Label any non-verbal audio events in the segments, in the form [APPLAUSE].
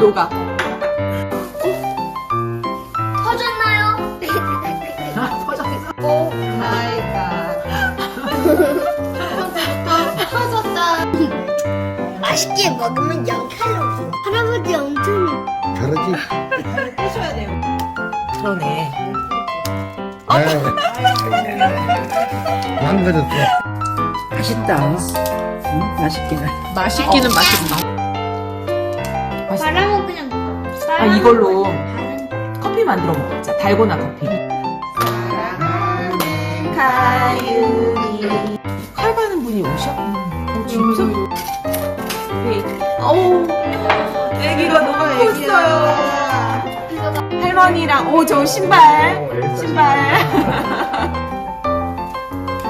녹아. 터졌나요? 아, 터졌어. 오 마이 갓. 터졌다. 맛있게 먹으면 0칼로리. 할아버지 엄청 잘하지? 부셔야 돼요. 그러네. 망가졌어. 맛있다. 응? 맛있기는. 맛있기는 맛있다. 맛있다. 바람은 그냥 아, 이걸로 커피 만들어 먹자. 달고나 커피. 가윤이. 칼 가는 분이 오셔? 어, 진짜? 네. 어우, 애기가 너무 컸어요. 할머니랑, 오, 저 신발. 신발. [LAUGHS]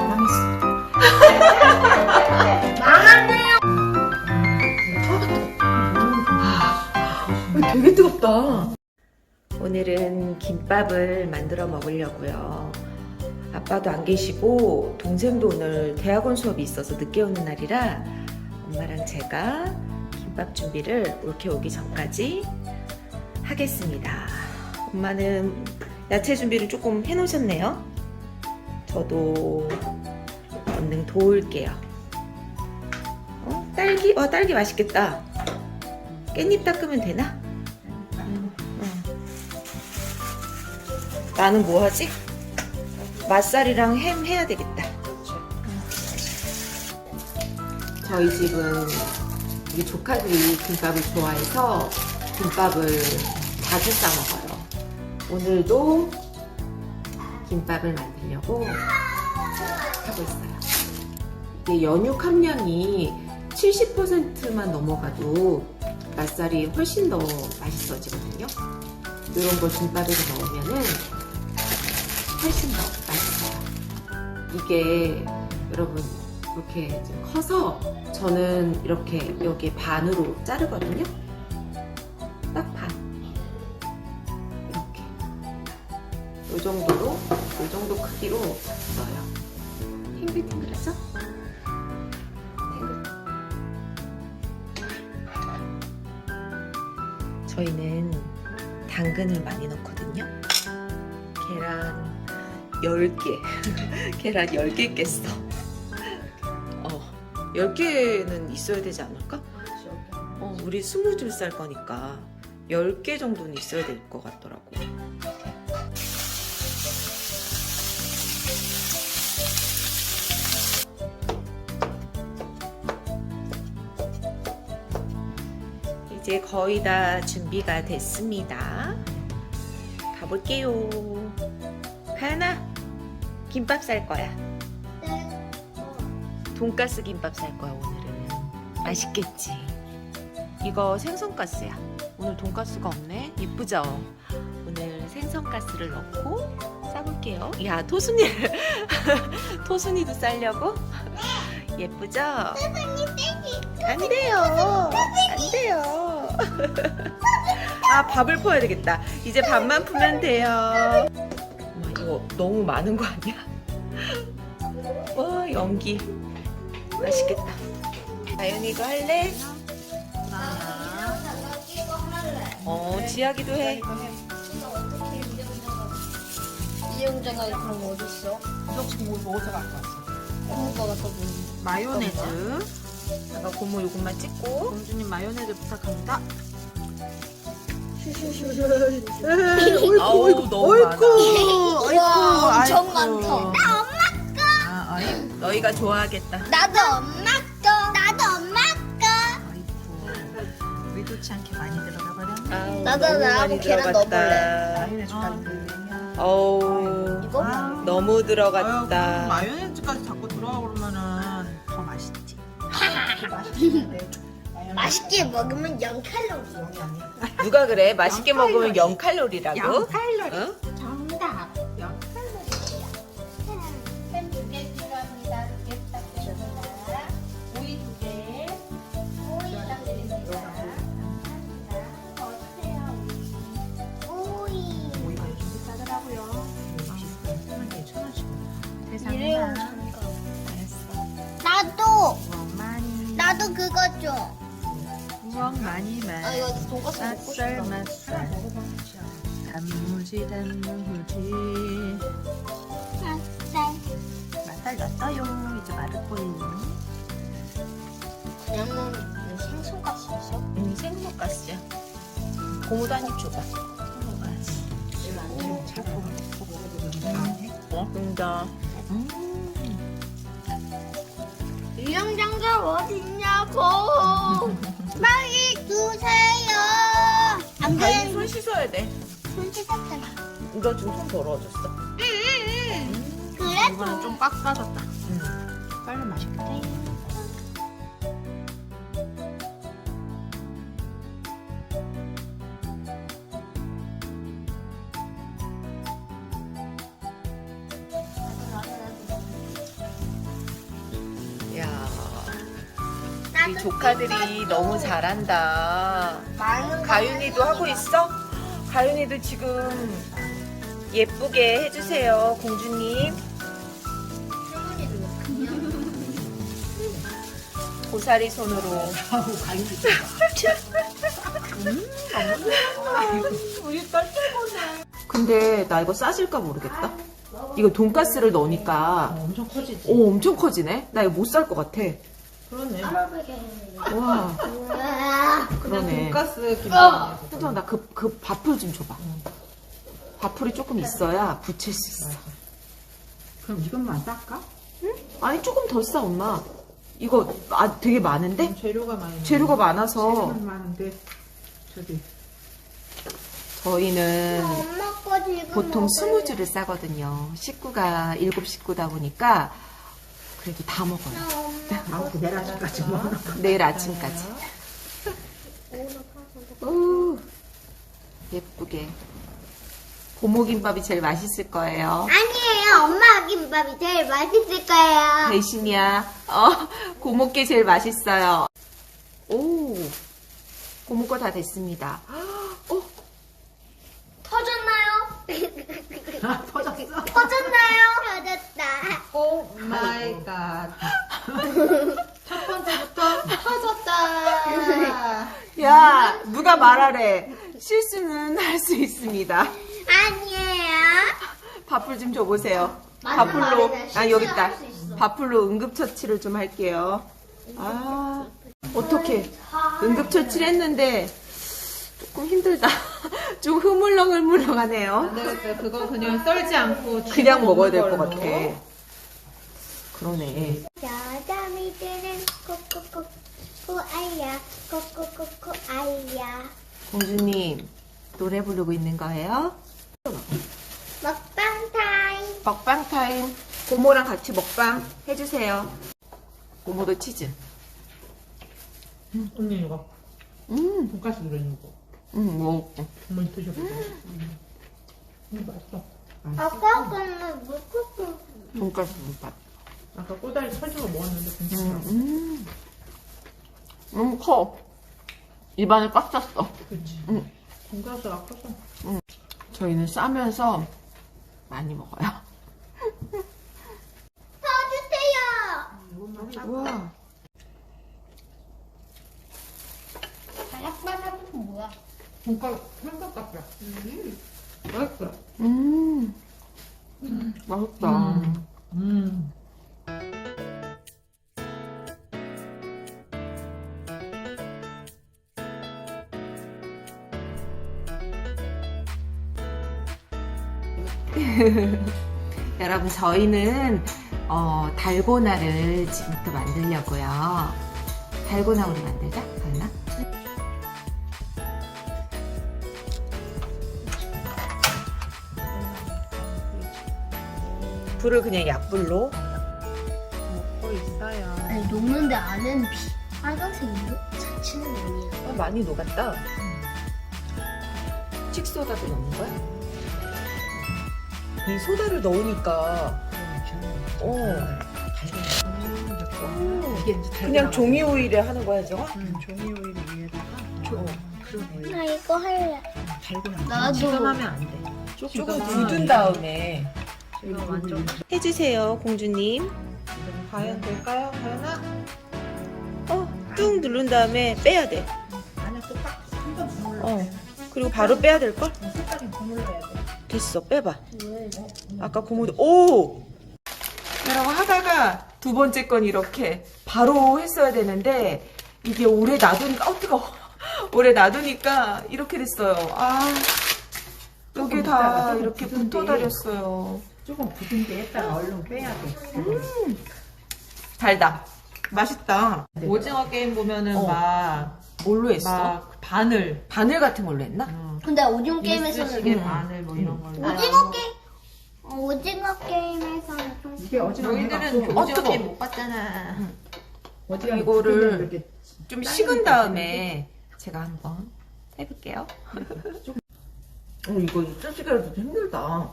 망했어. [LAUGHS] 뜨겁다. 오늘은 김밥을 만들어 먹으려고요. 아빠도 안 계시고 동생도 오늘 대학원 수업이 있어서 늦게 오는 날이라 엄마랑 제가 김밥 준비를 올케 오기 전까지 하겠습니다. 엄마는 야채 준비를 조금 해놓으셨네요. 저도 얼른 도울게요. 어? 딸기? 와 딸기 맛있겠다. 깻잎 닦으면 되나? 나는 뭐 하지? 맛살이랑 햄 해야 되겠다. 저희 집은 우리 조카들이 김밥을 좋아해서 김밥을 자주 싸 먹어요. 오늘도 김밥을 만들려고 하고 있어요. 이게 연육 함량이 70%만 넘어가도 맛살이 훨씬 더 맛있어지거든요. 이런 걸 김밥에 넣으면은 훨씬 더 맛있어요. 이게 여러분 이렇게 좀 커서 저는 이렇게 여기 반으로 자르거든요. 딱 반. 이렇게. 이 정도로, 이 정도 크기로 넣어요. 탱글탱글하죠? 탱글. 저희는 당근을 많이 넣거든요. 계란 10개. [LAUGHS] 계란 10개 깼어. 어, 10개는 있어야 되지 않을까? 어, 우리 22살 거니까 10개 정도는 있어야 될 것 같더라고. 이제 거의 다 준비가 됐습니다. 가볼게요. 가연아, 김밥 쌀 거야. 돈가스 김밥 쌀 거야, 오늘은. 맛있겠지? 이거 생선가스야. 오늘 돈가스가 없네. 이쁘죠? 오늘 생선가스를 넣고 싸볼게요. 야, 토순이를. [LAUGHS] 토순이도 쌀려고? 예쁘죠? 안 돼요. 안 돼요. [LAUGHS] 아, 밥을 퍼야 되겠다. 이제 밥만 풀면 돼요. 와, 이거 너무 많은 거 아니야? [LAUGHS] 와, 연기. 맛있겠다. 아연이도 할래? 어, 지아기도 해. 이용자가 그럼 어딨어? 너 지금 뭐 어디서 갖고 왔어? 먹는 거 같아 보이네. 마요네즈. 아까 고모 요것만 찍고. 공주님 마요네즈 부탁합니다. 아우, 너무 많아. 와, 엄청. 많다. 아, 아이, 너희가 좋아하겠다. 나도 엄마 거. 나도 엄마 거. 아이고. 의도치 않게 많이 들어가 버렸네. 아우, 나도 너무 나하고 많이 계란 들어갔다. 마요네즈 같은 어우, 이거? 아, 너무 아유, 들어갔다. 마요네즈까지 자꾸 들어가 그러면은 더 맛있지. [LAUGHS] 맛있 게 먹으면 0 칼로리. 누가 그래? 맛있게 먹으면 0 칼로리. 0칼로리라고? 양 칼로리. 응? 많이 아. 이거 돈가스 먹고 맛살 싶다. 맛살. 단무지 단무지. 맛살. 맛살 넣었어요. 이제 마를 거예요. 그냥 먹는 생선가스였어? 음, 생목가스야. 고무도 한입 줘봐. 생목가스. 고맙습니다. 음. 유영장갑 어딨냐고 [LAUGHS] 빨리 주세요 안 돼. 손 씻어야 돼. 손 씻었잖아 이거 지금 손 더러워졌어. 그래? 이거는 좀 빡빡졌다. 우리 조카들이 너무 잘한다. 가윤이도 하고 있어? 가윤이도 지금 예쁘게 해주세요, 공주님. 고사리 손으로. 근데 나 이거 싸질까 모르겠다. 이거 돈가스를 넣으니까 엄청 커지지. 오 엄청 커지네. 나 이거 못 살 것 같아. 그러네. 와 우와. 그러네. 돈가스 김치. 현정 나그 그 밥풀 좀 줘봐. 밥풀이 조금 있어야 붙일 수 있어. 그럼 이것만 쌀까? 아니 조금 더싸 엄마. 이거 아 되게 많은데 재료가 많이. 재료가 많아서 재료가 많은데 저기 저희는 엄마 거 지금 보통 먹을래. 20줄을 싸거든요. 식구가 7 식구다 보니까 그래도 다 먹어요. 아우 그 내일 아침까지 먹어. 내일 아침까지. 오, 예쁘게. 고모김밥이 제일 맛있을 거예요. 아니에요 엄마 김밥이 제일 맛있을 거예요 대신이야. 어, 고모께 제일 맛있어요. 오, 고모 거 다 됐습니다. 어, 터졌나요? 아 [LAUGHS] 터졌어. 터졌나요? 오 마이 갓. 첫 번째부터 터졌다. 야, 누가 말하래. 실수는 할 수 있습니다. 아니에요 밥풀 좀 줘보세요. 맞는 밥풀로, 말이네. 아, 여기 있다. 실수할 수 있어. 밥풀로 응급처치를 좀 할게요. 아, 어떡해. 응급처치를 했는데, 조금 힘들다. [LAUGHS] 좀 흐물렁흐물렁하네요. 안 되겠다. 그거 그냥 썰지 않고 그냥 먹어야 될 것. 같아. 그러네. 여자미 뜨는 코코코 코아야 코코코코 아야 공주님, 노래 부르고 있는 거예요? 먹방 타임 먹방 타임. 고모랑 같이 먹방 해주세요. 고모도 치즈. 언니 이거 음, 돈가스 들어있는 거. 음, 먹을게. 어머니 드셔보세요. 음. 음, 맛있어. 아까 거는 물코코 돈가스 김밥. 아까 꼬다리 설주가 먹었는데 괜찮아. 음, 음. 너무 커. 입안에 꽉 찼어. 그치. 음. 돈가스가 커서. 저희는 싸면서 많이 먹어요. [LAUGHS] 터주세요 우와. 바삭바삭은 뭐야? 돈가스 생각 같다. 맛있어. 음. 맛있다. 음. [LAUGHS] 여러분, 저희는 어, 달고나를 지금부터 만들려고요. 달고나 우리 만들자, 불을 그냥 약불로 먹고 있어요. 아니 녹는데 안에는 피 빨간색인데? 자체는 아니야 어, 많이 녹았다. 칙소다도 넣는 거야? 이 소다를 넣으니까 어, 이게 이제 그냥 종이 오일에 하는 거야 저거? 음, 종이 오일 위에다가 어. 그러네. 나 이거 할래 달고나. 나도. 지금 하면 안 돼. 조금 굳은 다음에 이거 완전 해주세요 공주님 과연 될까요? 과연아? 어, 뚝 누른 다음에 빼야 돼 어. 그리고 바로 빼야 될 걸? 색깔이 고물러야 돼. 됐어, 빼봐. 아까 고무도, 오! 여러분, 하다가 두 번째 건 이렇게 바로 했어야 되는데, 이게 오래 놔두니까, 어, 뜨거워. [LAUGHS] 오래 놔두니까 이렇게 됐어요. 아, 여기 다 이렇게 굳은데. 붙어 다녔어요. 조금 굳은 데 했다가 얼른 빼야 돼. 달다. 맛있다. 오징어 게임 보면은 어. 막, 뭘로 했어? 막 바늘. 바늘 같은 걸로 했나? 근데 오징어 게임에서는 음. 바늘 뭐 이런 걸로. 오징어 게임 어, 오징어 게임에서는 좀 이게 어지간히 너희들은 해갖고 어, 오징어 뜨거워. 게임 못 봤잖아. 어지간히 이거를 굳으면 이렇게 좀 식은 거 다음에 제가 한번 해볼게요. 어, 이거 찌찌개도 힘들다.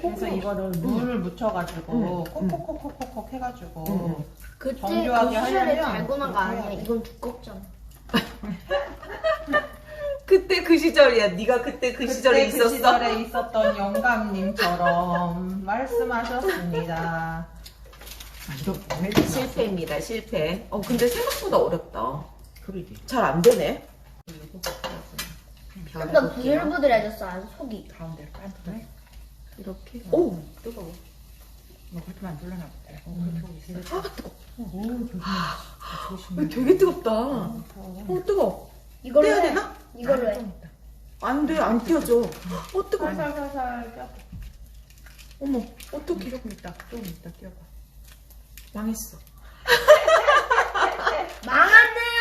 그래서 이거를 물을 묻혀가지고 음. 콕콕콕콕콕 해가지고 음. 그때 정교하게 그 시절에 하려면 달고나가 아니야 이건 두껍잖아 [LAUGHS] 그때 그 시절이야. 네가 그때 그 시절에 그때 있었어. 그 시절에 있었던 영감님처럼 말씀하셨습니다. 실패입니다. 실패. 어 근데 생각보다 어렵다. 그러지. 잘 안 되네. 근데 부들부들해졌어 아주 속이 가운데 깐통해. 이렇게. 오 뜨거워. 뭐 그렇게 만들려나 보다. 어, 그렇게 있어. 아 뜨거. 오, 조심해. 되게 뜨겁다. 어 뜨거. 이걸로 떼야 해 되나? 이걸로 해 안 돼, 안 띄어져. 어 뜨거. 살살살살 껴. 어머, 어떻게 조금 있다. 조금 있다. 뛰어봐. 망했어. [LAUGHS] 망했네요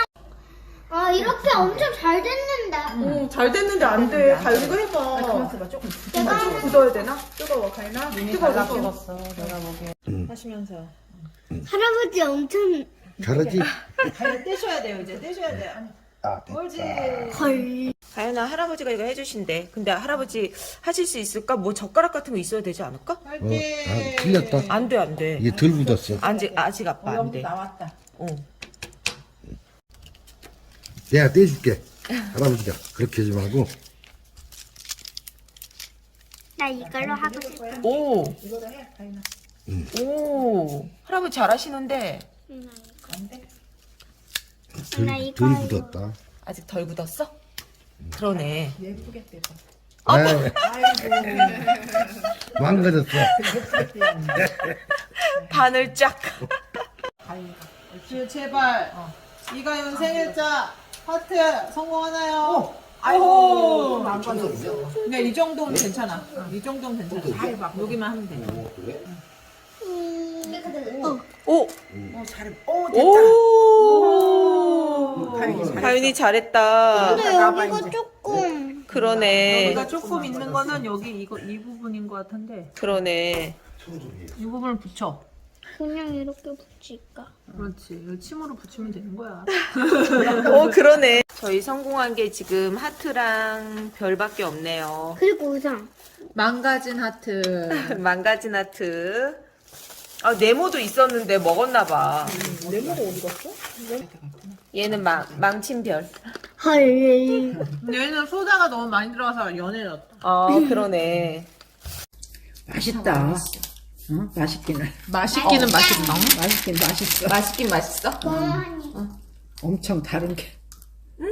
아 이렇게 엄청 잘 됐는데 오, 잘 됐는데 안 돼. 아, 해봐. 가만 있어봐. 조금 내가 아, 좀 굳어야 되나? 뜨거워. 갈나? 뜨거워. 익었어. 내가 보기에 하시면서 할아버지 엄청 잘하지? 잘 떼셔야 돼요. 이제 떼셔야 돼요. 아니, 아, 옳지. 헐 가연아, 할아버지가 이거 해주신대. 근데 할아버지 하실 수 있을까? 뭐 젓가락 같은 거 있어야 되지 않을까? 어, 아, 틀렸다. 안 돼, 안 돼. 이게 덜 굳었어. 아직, 아직 아빠 안 돼. 나왔다. 어. 내가 떼줄게. 할아버지가 그렇게 하지 말고. 나 이걸로 하고 싶어 오. 오. 할아버지 잘하시는데? 덜, 나 이거 덜 이거. 굳었다. 아직 덜 굳었어? 그러네. 예쁘게 떼서. 아, 아이고. 망가졌어. [LAUGHS] 바늘 쫙. 주 제발 이가연 생일자 하트 성공하나요? 아이고. 오! 망가졌어. 그냥 이 정도면 괜찮아. 이 정도면 괜찮아. 잘 봐. 여기만 하면 돼. 어, 오, 어, 잘. 어, 됐다. 오. 가연이 잘했어. 가연이 잘했다. 근데 여기가 조금 그러네. 여기가 조금 있는 거는 여기 이거 이 부분인 것 같은데 그러네. 이 부분을 붙여. 그냥 이렇게 붙일까 그렇지. 이거 침으로 붙이면 되는 거야. [LAUGHS] 어, 그러네. 저희 성공한 게 지금 하트랑 별밖에 없네요. 그리고 우선 망가진 하트. [LAUGHS] 망가진 하트. 아, 네모도 있었는데 먹었나 봐. 네모가 어디 갔어? 얘는 망, 망친 별. 헐 얘는 소다가 너무 많이 들어가서 연해졌다. 아, 그러네. 맛있다. 어? 맛있기는. 맛있기는 맛있어. 맛있긴 맛있어. 맛있긴 맛있어? 엄청 다른 게. 뭐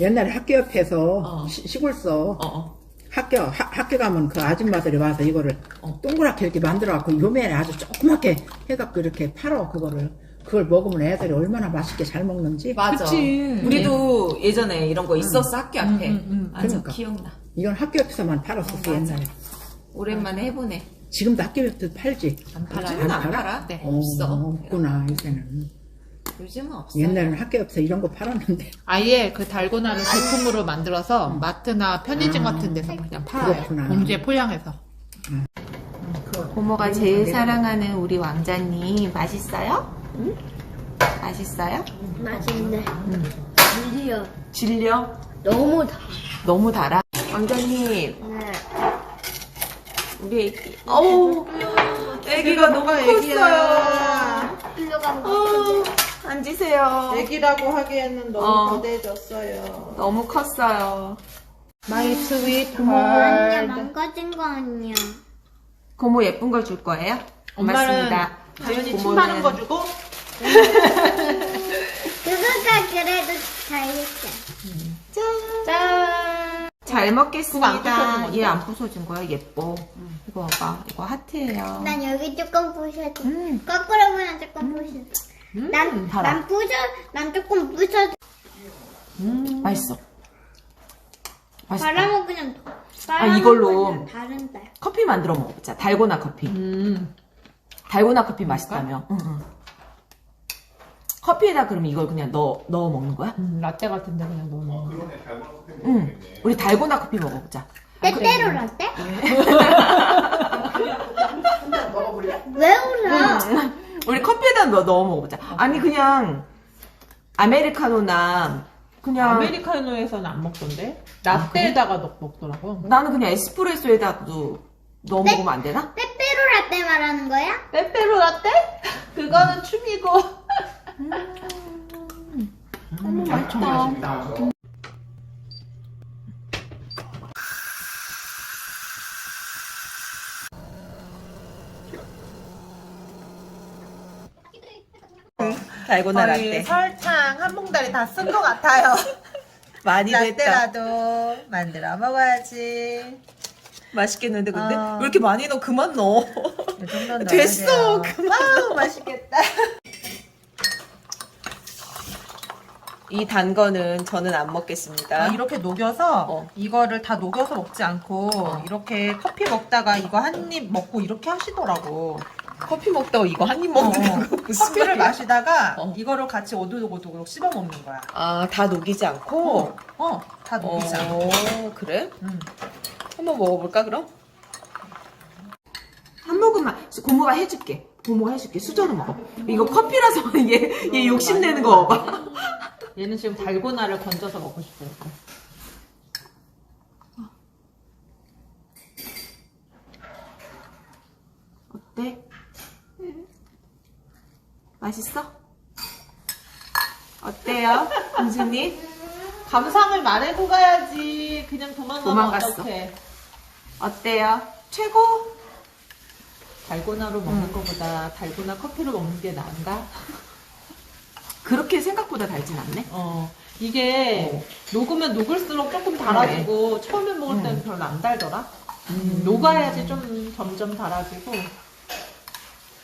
옛날에 학교 옆에서 시, 시골서 어, 어. 학교 하- 학교 가면 그 아줌마들이 와서 이거를 동그랗게 이렇게 만들어 갖고 요면에 아주 조그맣게 해갖고 이렇게 팔어 그거를 그걸 먹으면 애들이 얼마나 맛있게 잘 먹는지 맞아. 그치. 우리도 예전에 이런 거 있었어, 학교 앞에. 맞아, 그러니까. 기억나. 이건 학교 옆에서만 팔았었어 옛날에 오랜만에 해보네. 지금도 학교 옆에서 팔지 안 팔아. 요즘은 안 팔아. 네, 어, 없어. 없구나 요새는 요즘은 없어. 옛날에는 학교 옆에서 이런 거 팔았는데 아예 그 달고나를 제품으로 만들어서 마트나 편의점 같은 데서 그냥 팔아요. 그렇구나. 봉지에 포장해서. 고모가 제일 사랑하는 우리 왕자님 맛있어요? 응? 맛있어요? 맛있네 드디어 질려? 너무 다 너무 달아? 왕자님 네. 우리 애기. 어우 애기가 너무 컸어요. 일로 가면 어, 앉으세요. 애기라고 하기에는 너무 어. 거대해졌어요. 너무 컸어요. 마이 스윗 아니야 망가진 거 아니야. 고모 예쁜 걸 줄 거예요? 엄마는 고맙습니다. 가연이 침 고모는- 바른 거 주고. 그거가 그래도 잘잘 그거 안 먹겠습니다. 부서진 건데? 얘안 부서진 거야? 예뻐. 이거 봐봐. 이거 하트예요. 난 여기 조금 부셔줘. 음. 거꾸로 보면 조금 부셔줘. 난, 달아. 난 부셔, 난 조금 부셔줘. 맛있어. 맛있다. 말아먹으면 아, 이걸로. 커피 만들어 먹어보자. 달고나 커피. 음. 달고나 커피 맛있다며. 응, 응. 커피에다 그러면 이걸 그냥 넣어, 넣어 먹는 거야? 음, 라떼 같은데 그냥 넣어. 응. 우리 달고나 커피 먹어보자. 때때로 라떼? 왜 울어? 우리 커피에다 넣어, 넣어 먹어보자. 아니, 그냥, 아메리카노나, 그냥, 아메리카노에서는 안 먹던데? 라떼에다가 넣 먹더라고. 나는 그냥 에스프레소에다도 넣어 먹으면 안 되나? 때때로 라떼 말하는 거야? 빼빼로 라떼? 그거는 춤이고. 음, 맛있다. 달고나 거의 설탕 한 몽다리 다 쓴 것 같아요. [LAUGHS] 많이 라떼라도 만들어 먹어야지. 맛있겠는데 근데 어. 왜 이렇게 많이 넣어 그만 넣어 이 정도는 됐어, 넣어야 돼요. 와우 맛있겠다. 이 단 거는 저는 안 먹겠습니다 아, 이렇게 녹여서 어. 이거를 다 녹여서 먹지 않고 이렇게 커피 먹다가 이거 한 입 먹고 이렇게 하시더라고. 커피 먹다가 이거 한입 어, 먹는 거 무슨 커피를 말이야? 마시다가 어. 이거를 같이 오도독오도독 씹어 먹는 거야. 아, 다 녹이지 않고? 어, 다 녹이지 않고. 어, 그래? 음. 한번 먹어볼까, 그럼? 한 모금만, 고모가 해줄게. 고모가 해줄게. 수저로 먹어. 이거 커피라서 [LAUGHS] 얘, 얘 욕심내는 거 봐봐. 얘는 지금 달고나를 건져서 먹고 싶어요. 어때? 맛있어? 어때요, 공주님? 감상을 말해고 가야지. 그냥 도망가면 도망갔어. 어떡해. 어때요? 최고? 달고나로 먹는 것보다 달고나 커피로 먹는 게 나은가? 그렇게 생각보다 달진 않네? 어. 이게 녹으면 녹을수록 조금 달아지고 처음에 먹을 때는 별로 안 달더라. 음, 녹아야지 좀 점점 달아지고.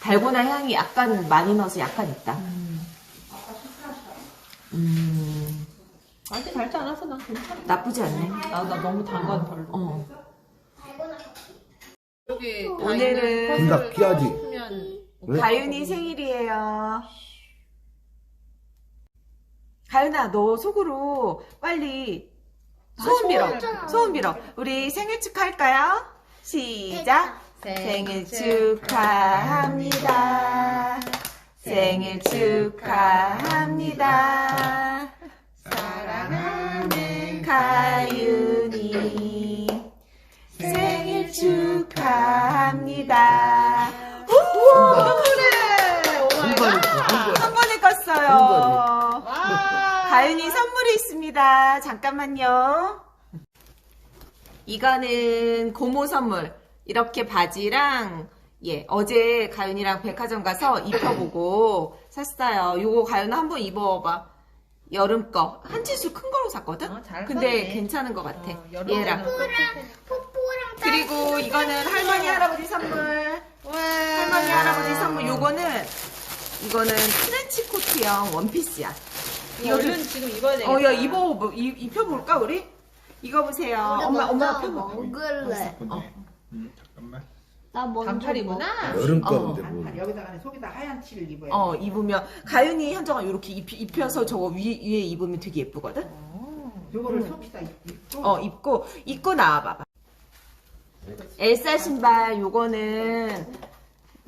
달고나 향이 약간 많이 넣어서 약간 있다. 음, 아직 달지 않아서 난 괜찮아. 나쁘지 않네. 나, 나 너무 단건 별로. 어. 여기 오늘은 금방 피하지. 왜? 가윤이 생일이에요. 가윤아, 너 속으로 빨리 소원 빌어. 소원 빌어. 우리 생일 축하할까요? 시작. 생일 축하합니다. 생일 축하합니다. 사랑하는 가윤이 생일 축하합니다. 우와, 그래. 한 번에 한 번에. 한 번에 껐어요. 가윤이 선물이 있습니다. 잠깐만요. 이거는 고모 선물. 이렇게 바지랑 예 어제 가윤이랑 백화점 가서 입혀보고 샀어요. 요거 가윤아 한번 입어봐. 여름 거. 한 치수 큰 거로 샀거든? 어, 잘 근데 샀네. 괜찮은 것 같아. 어, 얘랑. 뽀뽀랑 그리고 이거는 할머니 할아버지 선물. 할머니 할아버지 선물. 요거는 이거는 트렌치 코트형 원피스야. 이거 좀 얼른 지금 입어야 되겠다. 어, 야, 입어, 뭐, 입, 입혀볼까, 우리? 이거 보세요. 엄마, 엄마 펴봐. 먹을래. 나 먼저 반팔이구나. 여름 어. 가운데 뭐. 여기다가 속에다 하얀 티를 입어야 돼. 어, 입으면, 가윤이 현정아 이렇게 입, 입혀서 저거 위, 위에 입으면 되게 예쁘거든? 요거를 속에다 입고 어, 입고, 입고 나와봐봐. 엘사 신발, 요거는,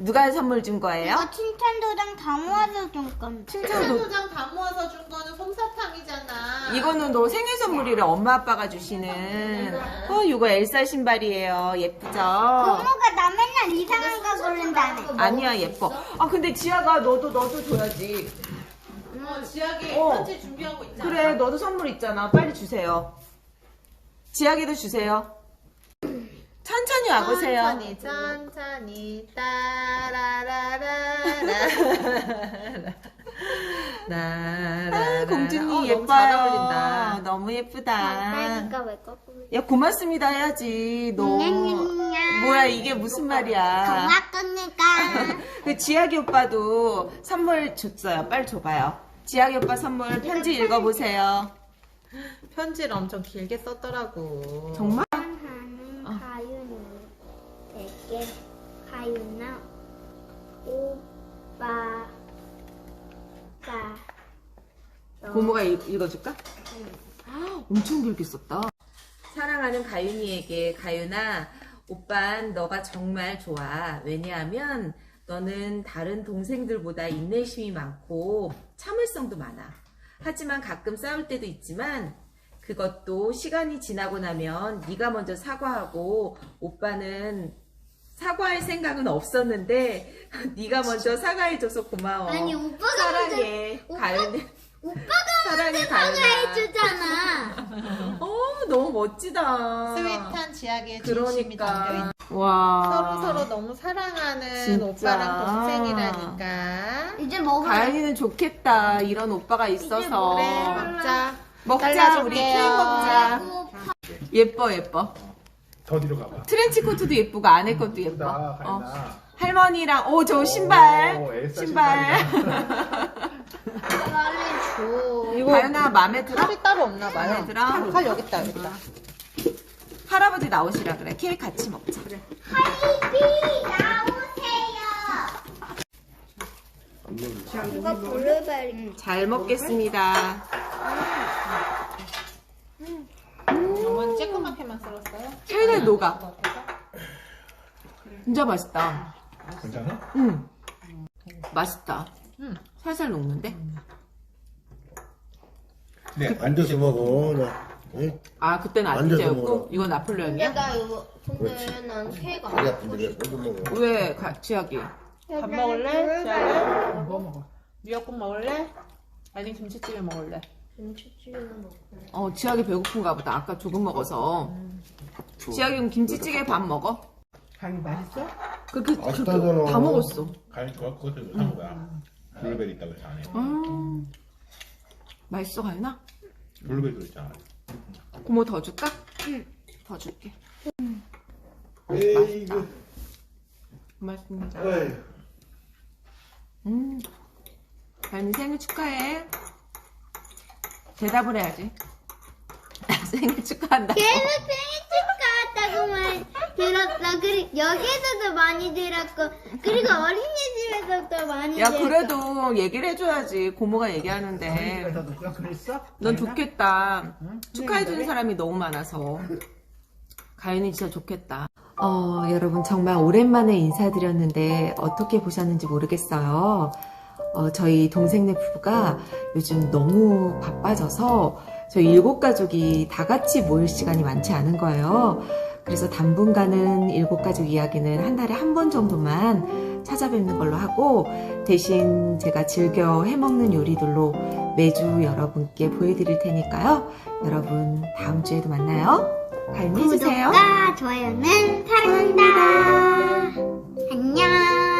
누가 선물 준 거예요? 이거 칭찬 도장 다 모아서 준 건데. 칭찬도, 도장 다 모아서 준 거는 솜사탕이잖아. 이거는 너 생일 선물이래, 엄마 아빠가 주시는. 어, 요거 엘사 신발이에요. 예쁘죠? 고모가 나 맨날 이상한 거 고른다네. 아니야, 예뻐. 아, 근데 지아가 너도, 너도 줘야지. 어, 어. 편지 준비한 거 있잖아. 그래, 너도 선물 있잖아. 빨리 주세요. 지하기도 주세요. 천천히 와보세요. 천천히 천천히 따라라라라 [LAUGHS] 아, 공주님 어, 너무 예뻐요. 잘 어울린다. 너무 예쁘다. 딸기가 왜 거꾸로 야 고맙습니다 해야지. 너. 뭐야 이게 무슨 말이야? 고맙습니까 [LAUGHS] 그 지학이 오빠도 선물 줬어요. 빨리 줘봐요. 지학이 오빠 선물 편지 읽어보세요. 편지를 엄청 길게 썼더라고. 정말? 하는 가윤이 되게 가윤아 오빠가 고모가 읽, 읽어줄까? 엄청 길게 썼다. 사랑하는 가윤이에게 가윤아, 오빤 너가 정말 좋아. 왜냐하면 너는 다른 동생들보다 인내심이 많고 참을성도 많아. 하지만 가끔 싸울 때도 있지만 그것도 시간이 지나고 나면 네가 먼저 사과하고 오빠는 사과할 생각은 없었는데 [LAUGHS] 네가 먼저 사과해줘서 고마워. 아니, 오빠가 사랑해 [LAUGHS] 먼저- 가윤이. 오빠가 사랑해 가윤아. 해주잖아 [LAUGHS] 어 너무 멋지다. 스윗한 지하기의 진심이 그러니까 와 서로 서로 너무 사랑하는 진짜. 오빠랑 동생이라니까. 이제 먹으러 가연이는 좋겠다 이런 오빠가 있어서 그래 먹자. 먹자. 우리 케이크 먹자 예뻐 예뻐 더 뒤로 가봐. 트렌치 코트도 예쁘고 안에 것도 예뻐 나 어. 할머니랑 오 저 신발 오, 신발 빨리 줘 이거 가연아 마음에 들어? 칼이 따로 없나 봐요. 마음에 들어? 칼 여기 있다 여기 있다. 할아버지 나오시라 그래 케이크 같이 먹자 이거 블루베리 잘 먹겠습니다 어머니 쬐끄맣게만 썰었어요? 살살 녹아 진짜 맛있다 괜찮아? 응 맛있다 응. 살살 녹는데 네. 앉아서 먹어. 나. 응? 아 그때는 아티제였고. 이건 나폴레옹이야? 나 이거 근데 난 회가 다리 아픈데 왜 소주 먹어? 왜 같이 하기? 밥 먹을래? 지하기? 뭐 먹어? 미역국 먹을래? 아니 김치찌개 먹을래? 어 지학이 배고픈가 보다 아까 조금 먹어서 지학이 김치찌개 밥 먹어? 가위 맛있어? 그렇게 그렇게 맛있다잖아. 다 먹었어 가인 좋아 그것도 산 거야. 블루베리 있다고 했지 안에. 음 맛있어 가연아? 블루베리도 있잖아. 고모 더 줄까? 더 줄게 에이구. 고맙습니다 에이. 음 가연이 생일 축하해 대답을 해야지 생일 축하한다 걔는 생일 축하한다고 말 들었어. 그리고 여기서도 많이 들었고, 그리고 어린이집에서도 많이 야 들었어. 그래도 얘기를 해줘야지 고모가 얘기하는데 누가 그랬어? 넌? 좋겠다. 응? 축하해주는 사람이 너무 많아서. 가연이 진짜 좋겠다. 어, 여러분 정말 오랜만에 인사드렸는데 어떻게 보셨는지 모르겠어요. 어, 저희 동생네 부부가 요즘 너무 바빠져서 저희 일곱 가족이 다 같이 모일 시간이 많지 않은 거예요. 그래서 당분간은 일곱 가족 이야기는 한 달에 한 번 정도만 찾아뵙는 걸로 하고 대신 제가 즐겨 해먹는 요리들로 매주 여러분께 보여드릴 테니까요. 여러분 다음 주에도 만나요. 가연 해주세요. 구독과 좋아요는 사랑합니다. 안녕.